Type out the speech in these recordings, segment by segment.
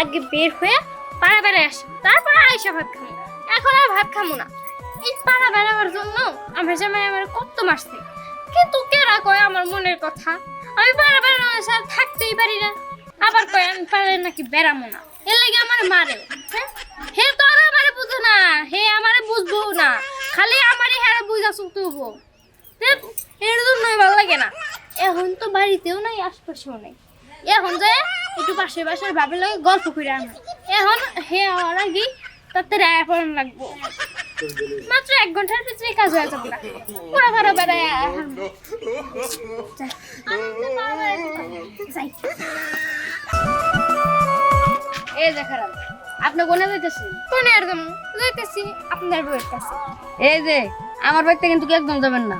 আগে বের হয়ে পাড়া বেড়ায় আসে। তারপরে আয়সা ভাত খাব এখন আর ভাত খামো না। এই পাড়া বেড়াবার জন্য আমার জামাই আমার কত মারছে। কিন্তু কেরা কয় আমার মনের কথা। আমি পাড়া বেড়ানোর সাথে থাকতেই পারি না। আবার কয়, আমি পাড়ায় নাকি বেড়ামো না এর লাগে আমার মারে হ্যাঁ হে তো আর আমারে বুঝে না হে আমারে বুঝব না খালি আমারই হ্যাঁ বুঝা শুনতেবো এর জন্যই ভালো লাগে না এখন তো বাড়িতেও নাই আশপাশেও নাই এখন যে একটু পাশে পাশের ভাবে লাগে গল্প করে আনা এখন হে হওয়ার আগে তাতে রায় পড়ান লাগবো। মাত্র এক ঘণ্টার ভিতরে কাজ হয়ে যাবে পুরো ঘরে বেড়ায়। এই দেখারাম আপনি কোনে যাইতেছেন? কোনে আর যাব? যাইতেছি। আপনার বউয়ের কাছে। এই যে আমার বাড়িতে কিন্তু একদম যাবেন না।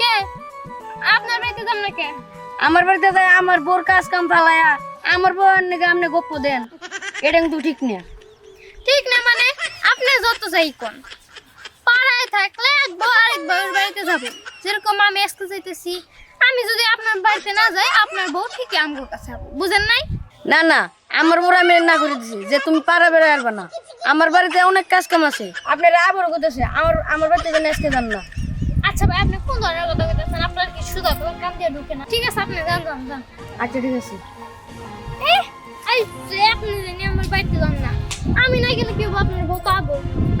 কে? আপনার বাড়িতে যাম না কে? আমার বাড়িতে যায় আমার বোর কাজ কাম ফালায়া আমার বউয়ের নাকি আপনি গপ্প দেন। এটা কিন্তু ঠিক না। ঠিক না মানে? আপনি যত যাই কোন। পাড়ায় থাকলে একবার আরেক বউয়ের বাড়িতে যাব। যেরকম আমি আজকে যাইতেছি আমি যদি আপনার বাড়িতে না যাই আপনার বউ ঠিকই আমগোর কাছে বুঝেন নাই? না না আমার বড় আমি না করে দিছি যে তুমি পাড়া বেড়ে আসবে না। আমার বাড়িতে অনেক কাজ কাম আছে। আপনারা আবার করতেছে আমার আমার বাড়িতে যেন আজকে যান না। আচ্ছা ভাই আপনি কোন ধরনের কথা বলতেছেন আপনার কি সুদা কান দিয়ে ঢুকে না? ঠিক আছে আপনি যান যান যান। আচ্ছা ঠিক আছে। এই আপনি জানি আমার বাড়িতে যান না। আমি না গেলে কি আপনার বউ আবো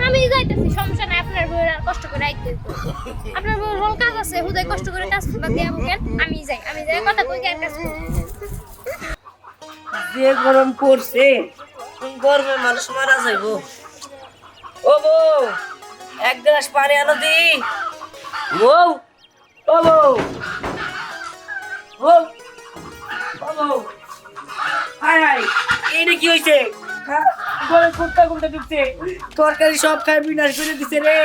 আমি যাইতেছি, সমস্যা নাই, আপনার বউয়ের আর কষ্ট করে আইতে আপনার বউর হল কাজ আছে, হুদায় কষ্ট করে কাজ করবা কেন আমি যাই আমি যাই, কথা কই আর কাজ যে গরম পড়ছে গরমে মানুষ মারা যাইব? ও বউ, এক গ্লাস পানি আনো দি। বউ, ও বউ বউ, ও বউ। হাই হাই। এইটা কি হয়েছে ঘরে কুত্তা কুত্তা তরকারি সব খাই বিনাশ করে দিছে রে।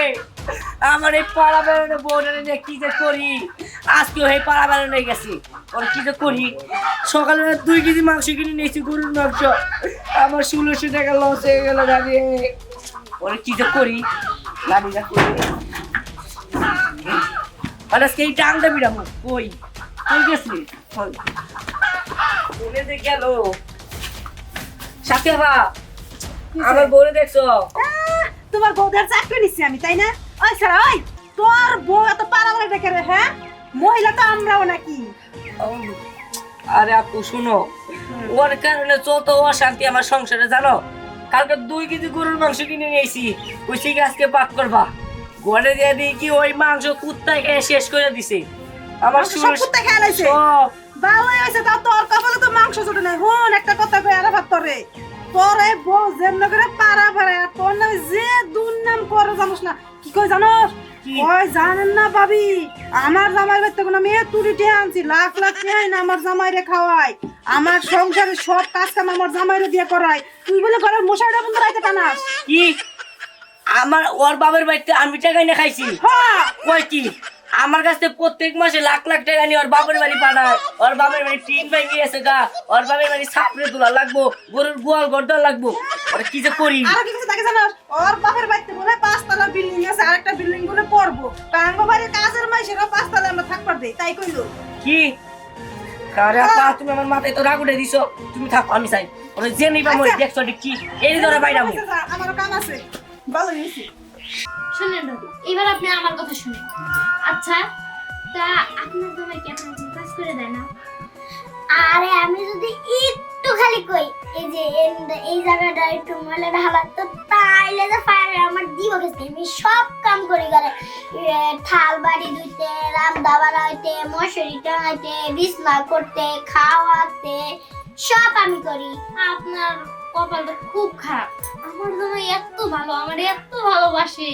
আমার এই পাড়া বেড়ানো নিয়ে কি যে করি? আজকেও এই পাড়া বেড়ানো গেছি। ওর কি যে করি? সকালে দুই কেজি মাংস কিনে নিয়েছি গরুর মাংস। আমার ষোলোশো টাকা লস হয়ে গেল গাড়ি ওরে কি যে করি? গাড়িটা করি। আর আজকে এই টাংটা বিড়ামো। কই? কই গেছিলি? যে গেল। আমার বউরে দেখছ? তোমার বউদের চাকরি নিচ্ছি আমি তাই না? ওই সারা ওই তোর বউ এত পারাবার ডেকে রে হ্যাঁ? মহিলা তো আমরাও নাকি। আরে আপু শুনো ওর কারণে অশান্তি আমার সংসারে জানো? কালকে দুই কেজি গরুর মাংস কিনে নিয়েছি কইছি কি আজকে পাক করবা? ঘরে দিয়ে দিই কি ওই মাংস কুত্তায় খেয়ে শেষ করে দিছে। আমার কুত্তা খেয়ে। ভালোই হয়েছে তাও তোর কপালে তো মাংস ছোট নাই। হন একটা কথা কই আর ভাত তোরে। তোর বউ যেমন করে পারা পারে আর তোর নামে যে দুর্নাম করে জানোস না কি কই জানোস? ওই জানেন না ভাবি আমার জামাই বাড়িতে কোনো মেয়ে তুলি টিয়া আনছি লাখ লাখ টিয়া না আমার জামাইরে খাওয়াই আমার সংসারে সব কাজ কাম আমার জামাইরে দিয়ে করাই তুই বলে ঘরের মশাইটা বন্ধ রাইতে টানাস। কি? আমার ওর বাবার বাড়িতে আমি টাকা এনে খাইছি। হ্যাঁ। কই কি? আমার কাছে প্রত্যেক মাসে লাখ লাখ টাকা নিয়ে ওর বাপের বাড়ি পাঠায়। ওর বাপের বাড়ি টিন ভাই গিয়েছে গা। ওর বাপের বাড়ি সাপড়ে তোলা লাগবো গরুর গোয়াল গর্দন লাগবো। ওরা কি যে করি? আর কি কিছু থাকে জানোস ওর বাপের বাড়িতে বলে পাঁচতলা বিল্ডিং আছে আরেকটা বিল্ডিং বলে পড়ব। কাঙ্গ বাড়ির কাজের মাইসেরা পাঁচতলা আমরা থাকবার দেই তাই কইলো। কি? আরে আপা তুমি আমার মাথায় তো রাগ উঠে দিছো। তুমি থাকো আমি চাই। ওরা মই আচ্ছা। দেখছ কি? এই ধরে বাইরা মই আমারও কাম আছে। ভালো হয়েছে শুনেন এবার আপনি আমার কথা শুনেন। আচ্ছা তা আপনার জামাই কি আপনার কাজ করে দেয় না? আরে আমি যদি একটু খালি কই এই যে এই- জায়গাটা একটু ময়লা ঢালাতো তাইলে যে ফায়ারে আমার দিব গেছে আমি সব কাম করি করে থাল বাড়ি ধুইতে রান্না বাড়াইতে মশারি টাঙাইতে বিছনা করতে খাওয়াতে সব আমি করি। আপনার কপালটা খুব খারাপ। আমার জামাই এত ভালো আমার এত ভালোবাসে।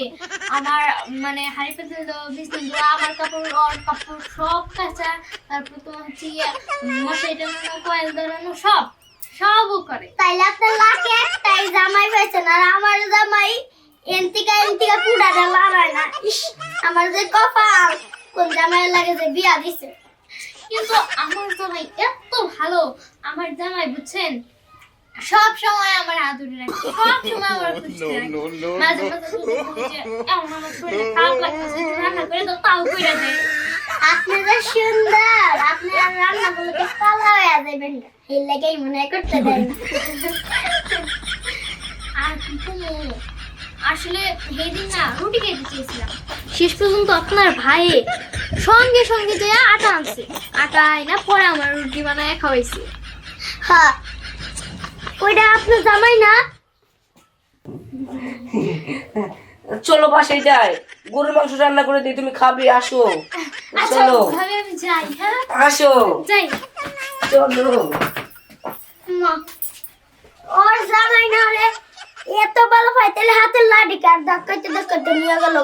আমার মানে হাড়ি পেতে বিছনা আমার কাপড় ওর কাপড় সব কাঁচা। তারপর তোমার হচ্ছে মশারি টানানো কয়েল ধরানো সব সবও করে। তাইলে আপনার লাখে একটাই জামাই পেয়েছেন আর আমার জামাই এন্তিকা এন্তিকা পুডাটা লড়ায় না। আমার যে কপাল কোন জামাই লাগে যে বিয়া দিছে। কিন্তু আমার জামাই এত ভালো আমার জামাই বুঝছেন? সব সময় আমার আদরে রাখে। সব সময় আমার রাখে। মাঝে মাঝে এমন আমার শরীরে খারাপ লাগতেছে রান্না করে দাও তাও কইরা দেয়। আপনি যে সুন্দর আপনি আর রান্না করলে তো কালা হয়ে বাড়াইবেন না এই লেগেই মনে হয় করতে দেন আর কি করব? আসলে সেদিন না রুটি খেতে চেয়েছিলাম। শেষ পর্যন্ত আপনার ভাই সঙ্গে সঙ্গে যে আটা আনছে। আটা আইনা পরে আমার রুটি বানায় খাওয়াইছে। হ্যাঁ আপনার জামাই না? চলো বাসায় যাই। গরুর মাংস রান্না করে দিই তুমি খাবে আসো। আচ্ছা চলো। আমি যাই হ্যাঁ? আসো। যাই। চলো। মা ওর জামাই না রে এত ভালো পাই তাহলে হাতের লাঠি কার ধাক্কাইতে ধাক্কাইতে নিয়ে গেল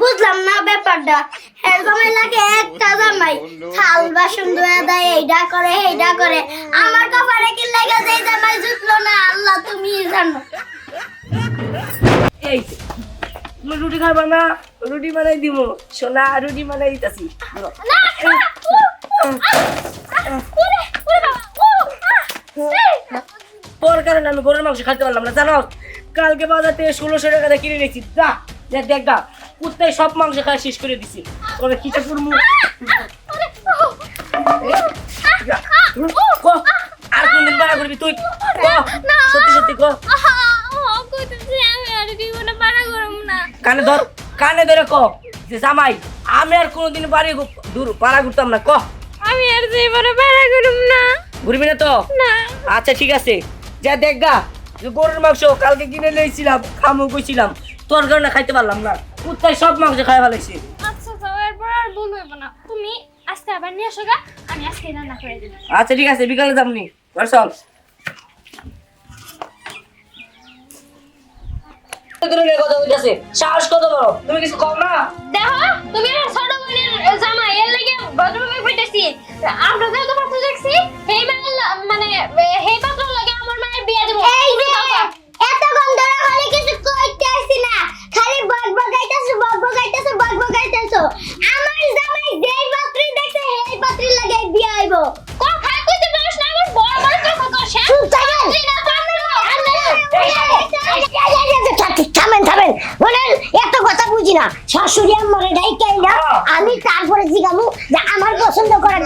বুঝলাম না ব্যাপারটা। হ্যাঁ লাগে একটা জামাই। থাল বাসন ধোয়া দেয় এইটা করে এইটা করে। আমার কপালে কি লেগে যায় জামাই জুটলো না? আল্লাহ তুমি জানো। এই রুটি খাবা না? রুটি বানাই দিব সোনা রুটি বানাই দিতেছি। তোর কারণে আমি গরুর মাংস খাইতে পারলাম না জানো? কালকে বাজার থেকে ষোলোশো টাকা কিনে নিয়েছি। যা দেখ দেখ। কুত্তায় সব মাংস খাই শেষ করে দিছি। করব? ওরে। ক, আর কোনদিন বাড়া করবি তুই। সত্যি সত্যি ক। করব কানে ধর কানে ধরে ক যে জামাই আমি আর কোনোদিন বাড়ি দূর পাড়া ঘুরতাম না ক? আমি আর জীবনে পারা করব না। ঘুরবি না তো? না। আচ্ছা ঠিক আছে। যা দেখ গা গরুর মাংস কালকে কিনে নিয়েছিলাম খামু কইছিলাম। তোর কারণে খাইতে পারলাম না। কুত্তায় সব মাংস খাই ফেলাইছি। আচ্ছা তো এরপর আর ভুল হইব না। তুমি আজকে আবার নিয়ে আসো গা আমি আজকে রান্না করে দিই আচ্ছা ঠিক আছে বিকালে যাবনি চল। সাহস কত বড়? তুমি কিছু কম না? দেখো তুমি আমার ছোট বোনের জামা এর লাগে ভদ্রভাবে কইতেছি। আমরা যেহেতু দেখছি মানে পাত্র লাগে আমার মায়ের বিয়ে দেবো এই যে এত গন্ধ হলে কিছু কইতে আসি না খালি বক বকাইতেছো বক বকাইতেছো বক বকাইতেছো আমার জামাই যেই পাত্রী দেখছে সেই পাত্রী লাগে বিয়ে হইব কথাই কইতে পারিস না আমার বড় বড় কথা কস হ্যাঁ? চুপ থাকেন তুই না পারলে থামেন থামেন। বলেন এত কথা বুঝি না। শাশুড়ি আমার ডাইকাই না আমি তারপরে জিগামু যে আমার পছন্দ করার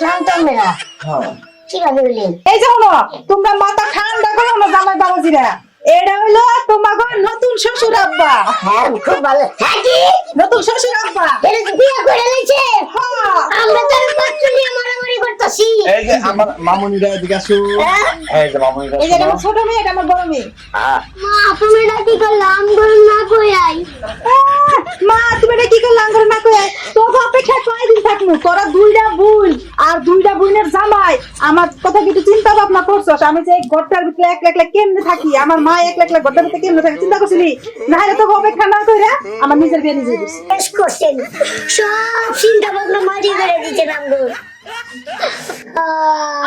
ক্লান্ত বললেন এই যে হলো তোমরা মাথা ঠান্ডা করো না জামাই বাবাজিরা। এটা হইল তোমাকে নতুন শ্বশুর আব্বা। হ্যাঁ খুব ভালো হ্যাঁ কি? নতুন শ্বশুর আব্বা। এটা তো বিয়ে করে নিয়েছে হ্যাঁ। আমরা তো নিয়ে মারামারি করতেছি। এই যে আমার মামুনিরা এদিকে আসো। এই যে মামুনিরা এই যে আমার ছোট মেয়ে এটা আমার বড় মেয়ে। হ্যাঁ মা তুমি নাকি করলাম গরম না কই আই? মা তুমি এটা কি করলাম করে না কয়ে তোর অপেক্ষা কয়দিন থাকব তোরা দুইটা বোন আর দুইটা বোনের জামাই আমার কথা কিছু চিন্তা করছস আমি যে ঘরটার ভিতরে এক একলা কেমনে থাকি? আমার মা এক একলা ঘরটার ভিতরে কেমনে থাকে? চিন্তা করছিলি? না হলে তো অপেক্ষা না কইরা আমার নিজের বিয়ে নিজে দিছি। শেষ করছেন। সব চিন্তা ভাবনা মারি করে দিতে আমগুলো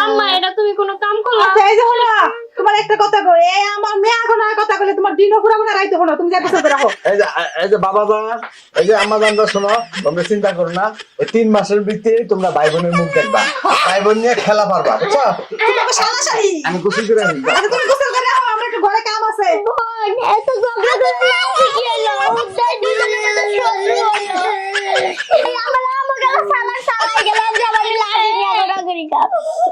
আম্মা এটা তুমি কোনো কাম করলা? আচ্ছা এই যে হলো। তোমার একটা কথা কই এই আমার মেয়ে এখন আর কথা কইলে তোমার দিনও পুরা মনে রাইতে হলো তুমি যা পছন্দ রাখো। এই যে এই যে বাবা জান এই যে আমার জানটা শোনো তোমরা চিন্তা করো না এই তিন মাসের ভিতরে তোমরা ভাই বোনের মুখ দেখবা। ভাই বোন নিয়ে খেলা পারবা বুঝছ? তোমাকে সালাসালি আমি গোসল করে আনি আচ্ছা তুমি গোসল করে আও আমার একটু ঘরে কাম আছে। বোন এত ঝগড়া করে লাভ কি হলো উদ্ধার দিলে এই আমরা আমার গেল সালা সালাই গেলাম যে আমার নিয়ে ঝগড়া করি। কা